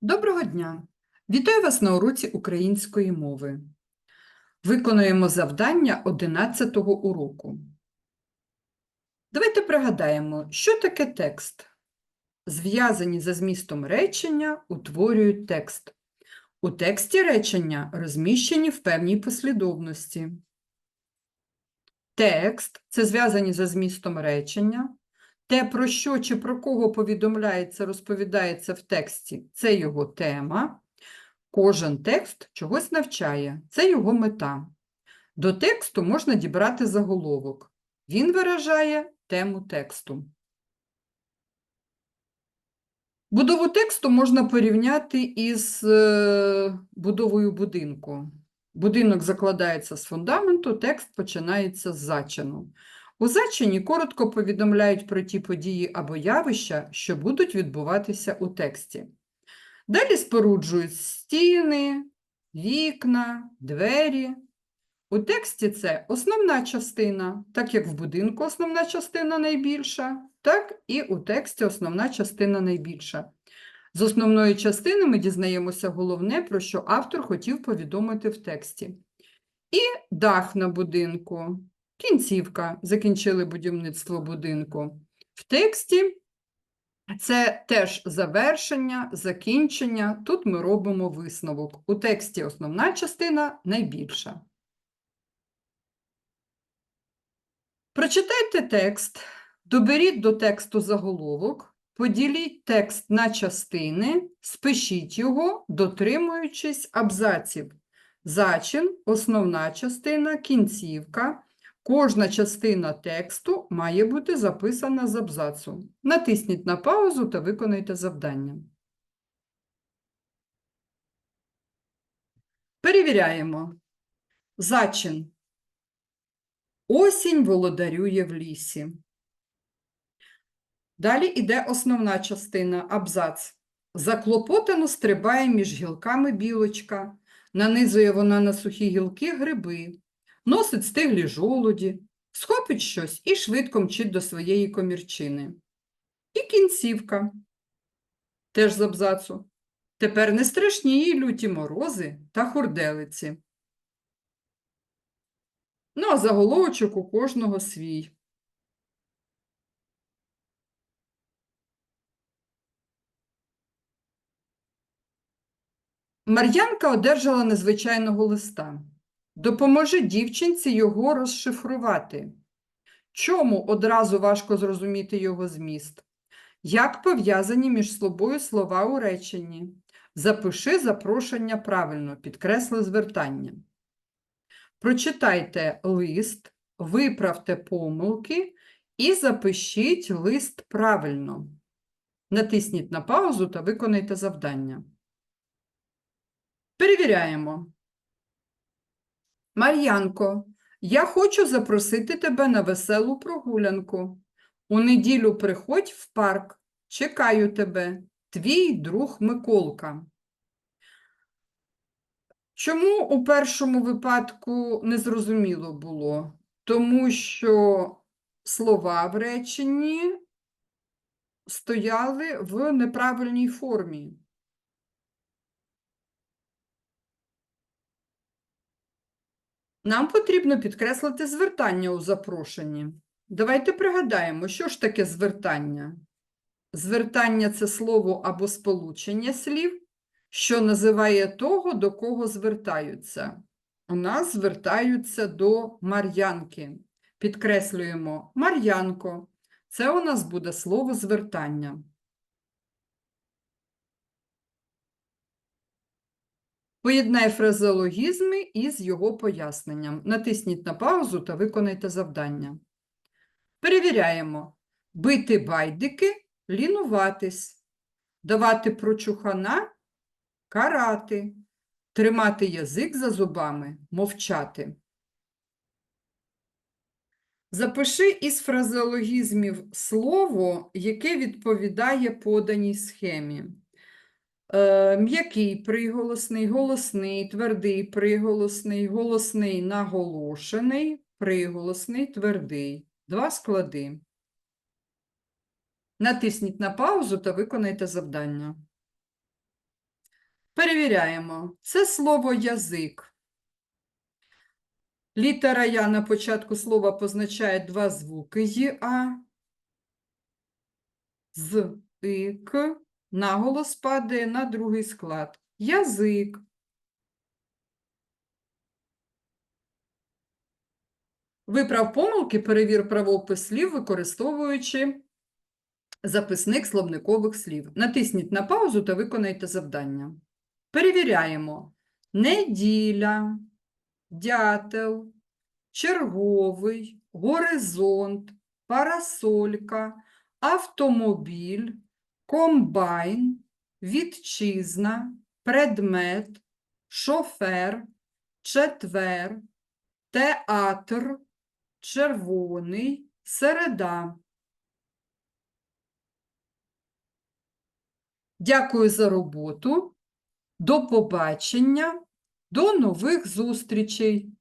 Доброго дня! Вітаю вас на уроці української мови. Виконуємо завдання 11 уроку. Давайте пригадаємо, що таке текст. Зв'язані за змістом речення утворюють текст. У тексті речення розміщені в певній послідовності. Текст це зв'язані за змістом речення. Те, про що чи про кого повідомляється, розповідається в тексті, це його тема. Кожен текст чогось навчає, це його мета. До тексту можна дібрати заголовок. Він виражає тему тексту. Будову тексту можна порівняти із е, будовою будинку. Будинок закладається з фундаменту, текст починається з зачину. У зачині коротко повідомляють про ті події або явища, що будуть відбуватися у тексті. Далі споруджують стіни, вікна, двері. У тексті це основна частина, так як в будинку основна частина найбільша, так і у тексті основна частина найбільша. З основної частини ми дізнаємося головне, про що автор хотів повідомити в тексті. І дах на будинку, кінцівка, закінчили будівництво будинку. В тексті це теж завершення, закінчення. Тут ми робимо висновок. У тексті основна частина найбільша. Прочитайте текст, доберіть до тексту заголовок, поділіть текст на частини, спишіть його, дотримуючись абзаців. Зачин, основна частина, кінцівка. Кожна частина тексту має бути записана з абзацу. Натисніть на паузу та виконайте завдання. Перевіряємо. Зачин. Осінь володарює в лісі. Далі йде основна частина, абзац. Заклопотано стрибає між гілками білочка, нанизує вона на сухі гілки гриби, носить стиглі жолуді, схопить щось і швидко мчить до своєї комірчини. І кінцівка. Теж з абзацу. Тепер не страшні їй люті морози та хурделиці. Ну, а заголовочок у кожного свій. Мар'янка одержала незвичайного листа. Допоможи дівчинці його розшифрувати. Чому одразу важко зрозуміти його зміст? Як пов'язані між собою слова у реченні? Запиши запрошення правильно, підкресли звертання. Прочитайте лист, виправте помилки і запишіть лист правильно. Натисніть на паузу та виконайте завдання. Перевіряємо. Мар'янко, я хочу запросити тебе на веселу прогулянку. У неділю приходь в парк. Чекаю тебе, твій друг Миколка. Чому у першому випадку незрозуміло було? Тому що слова в реченні стояли в неправильній формі. Нам потрібно підкреслити звертання у запрошенні. Давайте пригадаємо, що ж таке звертання. Звертання це слово або сполучення слів, що називає того, до кого звертаються. У нас звертаються до Мар'янки. Підкреслюємо Мар'янко. Це у нас буде слово звертання. Поєднай фразеологізми із його поясненням. Натисніть на паузу та виконайте завдання. Перевіряємо. Бити байдики, лінуватись, давати прочухана, карати, тримати язик за зубами, мовчати. Запиши із фразеологізмів слово, яке відповідає поданій схемі. Е, М'який приголосний, голосний, твердий приголосний, голосний наголошений, приголосний, твердий. Два склади. Натисніть на паузу та виконайте завдання. Перевіряємо. Це слово язик. Літера Я на початку слова позначає два звуки ЄА. З і К. Наголос падає на другий склад. Язик. Виправ помилки, перевір правопис слів, використовуючи записник словникових слів. Натисніть на паузу та виконайте завдання. Перевіряємо. Неділя, дятел, черговий, горизонт, парасолька, автомобіль, комбайн, вітчизна, предмет, шофер, четвер, театр, червоний, середа. Дякую за роботу. До побачення. До нових зустрічей!